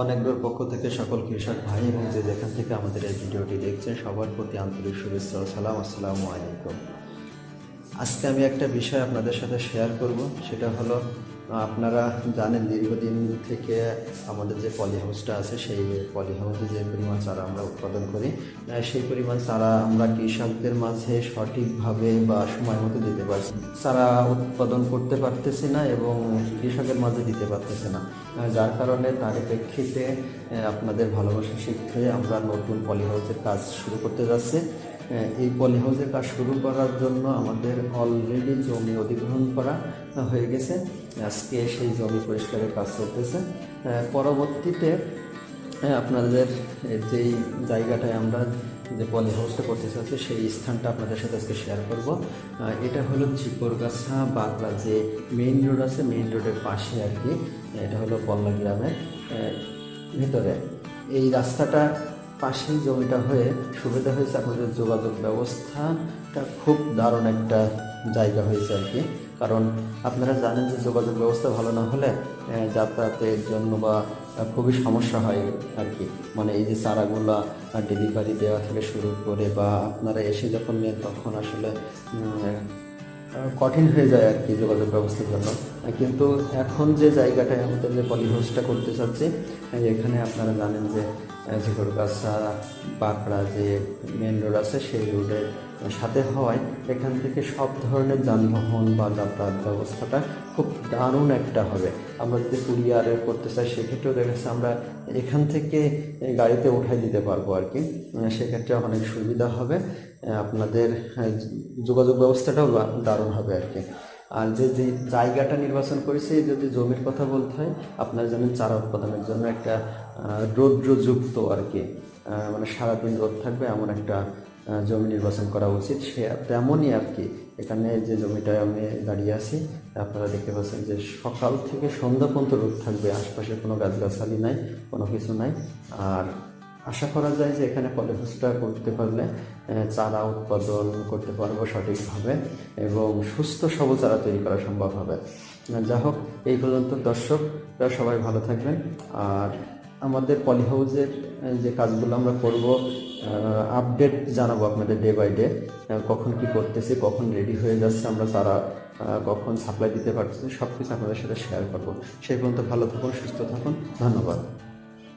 অনেকগুলোর পক্ষ থেকে সকল কৃষক ভাই এবং যে যেখান থেকে আমাদের এই ভিডিওটি দেখছেন, সবার প্রতি আন্তরিক শুভেচ্ছা ও সালাম। আসসালামু আলাইকুম। আজকে আমি একটা বিষয় আপনাদের সাথে শেয়ার করব। সেটা হলো, আপনারা জানেন দীর্ঘদিন থেকে আমাদের যে পলি হাউসটা আছে, সেই পলি হাউসে যে পরিমাণ চারা আমরা উৎপাদন করি সেই পরিমাণ চারা আমরা কৃষকদের মাঝে সঠিকভাবে বা সময় মতো দিতে পারছি চারা উৎপাদন করতে পারতেছি না এবং কৃষকের মাঝে দিতে পারতেছি না। যার কারণে তার প্রেক্ষিতে আপনাদের ভালোবাসা শিখতে আমরা নতুন পলি হাউসের কাজ শুরু করতে যাচ্ছি। এই পলি হাউসের কাজ শুরু করার জন্য আমাদের অলরেডি জমি অধিগ্রহণ করা হয়ে গেছে। আজকে সেই জমি পরিষ্কারের কাজ চলতেছে। পরবর্তীতে আপনাদের যেই জায়গাটায় আমরা যে পলি হাউসটা করতে চাচ্ছি সেই স্থানটা আপনাদের সাথে আজকে শেয়ার করব। এটা হলো চিপরগাছা বাগড়া যে মেইন রোড আছে মেইন রোডের পাশে আর কি। এটা হলো পল্লা গ্রামের ভিতরে। এই রাস্তাটা পাশেই জমিটা হয়ে সুবিধা হয়েছে আপনাদের যোগাযোগ ব্যবস্থাটা খুব দারুণ একটা জায়গা হয়েছে আর কি। কারণ আপনারা জানেন যে যোগাযোগ ব্যবস্থা ভালো না হলে যাতায়াতের জন্য বা খুবই সমস্যা হয় আর কি। মানে এই যে চারাগুলা ডেলিভারি দেওয়া থেকে শুরু করে বা আপনারা এসে যখন নেন, তখন আসলে কঠিন হয়ে যায় আর কি যোগাযোগ ব্যবস্থার জন্য। কিন্তু এখন যে জায়গাটায় আমাদের যে পলিহাউসটা করতে চাচ্ছি এখানে আপনারা জানেন যে ঝিকরগাছা, বাঁকড়া যে মেন রোড আছে, সেই রোডের সাথে হওয়ায় এখান থেকে সব ধরনের যানবাহন বা যাতায়াত ব্যবস্থাটা খুব দারুণ একটা হবে। আমরা যদি কুরিয়ারে করতে চাই, সেক্ষেত্রেও দেখা যাচ্ছে আমরা এখান থেকে গাড়িতে উঠাই দিতে পারব আর কি। সেক্ষেত্রে অনেক সুবিধা হবে। আপনাদের যোগাযোগ ব্যবস্থাটাও দারুণ হবে আর কি। আর যে যে জায়গাটা নির্বাচন করেছে যদি জমির কথা বলতে হয়, আপনার জানেন চারা উৎপাদনের জন্য একটা রৌদ্রযুক্ত আর কি মানে সারাদিন রোদ থাকবে এমন একটা জমি নির্বাচন করা উচিত। সে তেমনই আর কি, এখানে যে জমিটায় আমি দাঁড়িয়ে আছি, আপনারা দেখতে পাচ্ছেন যে সকাল থেকে সন্ধ্যা পর্যন্ত রোদ থাকবে, আশপাশে কোনো গাছগাছালি নাই, কোনো কিছু নাই। আর আশা করা যায় যে এখানে পলিহাউসটা করতে পারলে চারা উৎপাদন করতে পারব সঠিকভাবে এবং সুস্থ সবল চারা তৈরি করা সম্ভব হবে। যা হোক, এই পর্যন্ত দর্শকরা সবাই ভালো থাকবেন। আর আমাদের পলিহাউসের যে কাজগুলো আমরা করব আপডেট জানাব আপনাদের ডে বাই ডে কখন কি করতেছি, কখন রেডি হয়ে যাচ্ছে আমরা চারা কখন সাপ্লাই দিতে পারতেছি সব কিছু আপনাদের সাথে শেয়ার করব। সেই পর্যন্ত ভালো থাকুন, সুস্থ থাকুন, ধন্যবাদ।